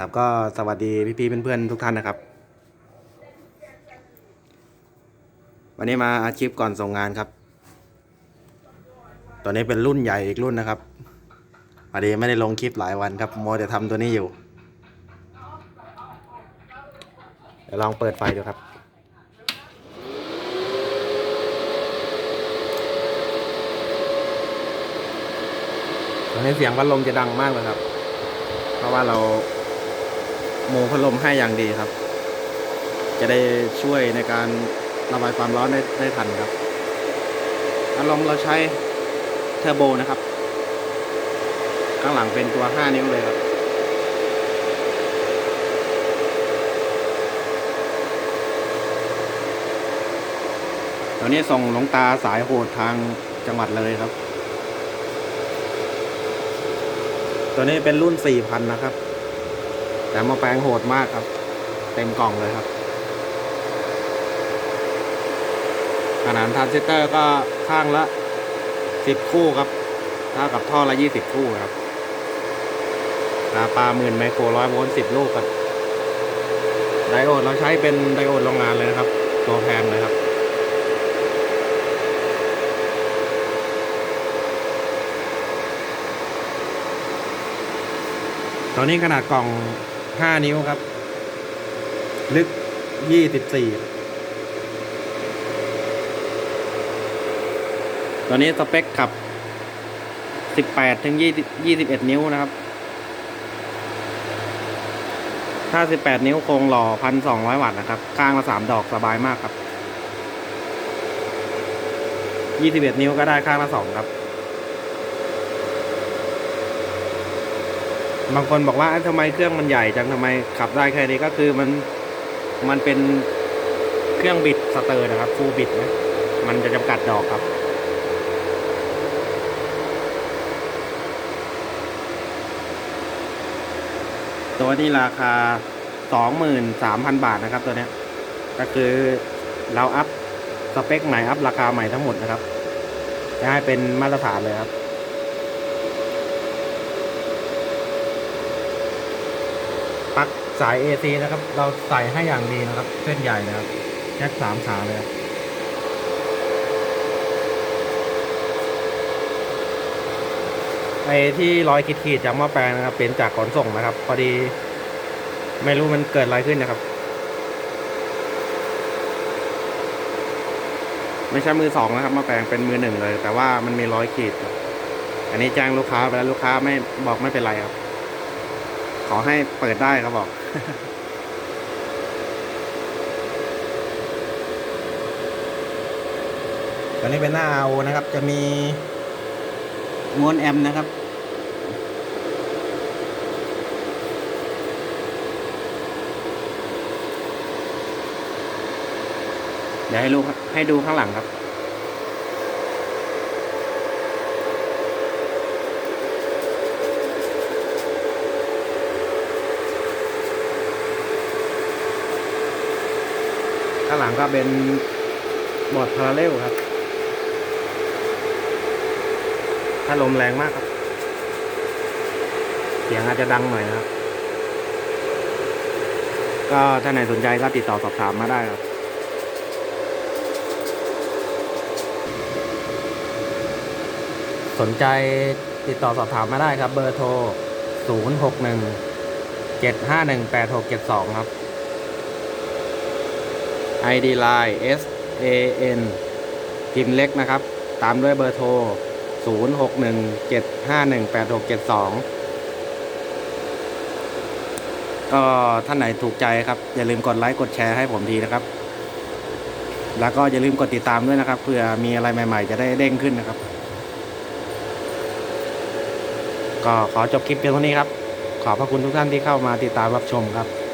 ครับก็สวัสดีพี่ๆเพื่อนๆทุกท่านนะครับ วันนี้มาอาชีพก่อนส่งงานครับ ตัวนี้เป็นรุ่นใหญ่อีกรุ่นนะครับพอดีไม่ได้ลงคลิปหลายวันครับโมจะทำตัวนี้อยู่เดี๋ยวลองเปิดไฟดูครับตอนนี้เสียงพัดลมจะดังมากเลยครับ เพราะว่าเรา โมพัดลมให้อย่างดีครับ จะได้ช่วยในการระบายความร้อนได้ได้ทันครับพัดลมเราใช้เทอร์โบนะครับ ข้างหลังเป็นตัว 5 นิ้วเลยครับตอนนี้ส่งหลวงตาสายโหดทางจังหวัดเลยครับ ตัวนี้เป็นรุ่น 4,000 นะครับ แต่มาแปลงโหดมากครับ เต็มกล่องเลยครับขนาดทรานซิสเตอร์ก็ข้างละ10คู่ครับเท่ากับท่อละ20คู่ครับราปาหมื่นไมโครร้อยโวลต์10ลูกครับไดโอดเราใช้เป็นไดโอดโรงงานเลยนะครับ ตัวแพงเลยครับ ตอนนี้ขนาดกล่อง ห้านิ้วครับ ลึกยี่สิบสี่ตอนนี้สเปคขับสิบแปดถึงยี่ยี่สิบเอ็ดนิ้วนะครับถ้าสิบแปดนิ้วโครงหล่อพันสองร้อยวัตต์นะครับ ข้างละสามดอกสบายมากครับยี่สิบเอ็ดนิ้วก็ได้ข้างละสองครับ บางคนบอกว่าเอ้ยทำไมเครื่องมันใหญ่จังทำไมขับได้แค่นี้ก็คือมันมันเป็นเครื่องบิดสเตอร์นะครับฟูลบิดนะมันจะจำกัดดอกครับ ตัวนี้ราคา 23,000 บาทนะครับตัวเนี้ยก็คือเราอัพสเปคใหม่อัพราคาใหม่ทั้งหมดนะครับจะให้เป็นมาตรฐานเลยครับ ปลั๊กสาย AC นะครับ เราใส่ให้อย่างดีนะครับ เส้นใหญ่นะครับแจ็คสามขาเลยครับไอ้ที่รอยขีดๆจากหม้อแปลงนะครับ เป็นจากขนส่งนะครับ พอดี ไม่รู้มันเกิดอะไรขึ้นนะครับ ไม่ใช่มือสองนะครับหม้อแปลงเป็นมือหนึ่งเลย แต่ว่ามันมีรอยขีด อันนี้แจ้งลูกค้าไปแล้วลูกค้าไม่บอกไม่เป็นไรครับ ขอให้เปิดได้ครับบอก ตอนนี้เป็นหน้า RO นะครับ จะมีมวนแอมนะครับเดี๋ยวให้ลูกให้ดูข้างหลังครับางหลังก็เป็นบอร์ดพาราเรลครับ ถ้าลมแรงมากครับ เสียงอาจจะดังหน่อยนะครับ ก็ถ้าไหนสนใจก็ติดต่อสอบถามมาได้ครับสนใจติดต่อสอบถามมาได้ครับ เบอร์โทร 0 6 1 7 5 1 8 6 7 2 ครับ ID Line S A N พิมพ์เล็กนะครับ ตามด้วยเบอร์โทร 0 6 1 7 5 1 8 6 7 2 ก็ท่านไหนถูกใจครับ อย่าลืมกดไลค์กดแชร์ให้ผมทีนะครับ แล้วก็อย่าลืมกดติดตามด้วยนะครับเผื่อมีอะไรใหม่ ๆ จะได้เด้งขึ้นนะครับ ก็ขอจบคลิปเพียงเท่านี้ครับ ขอบพระคุณทุกท่านที่เข้ามาติดตามรับชมครับ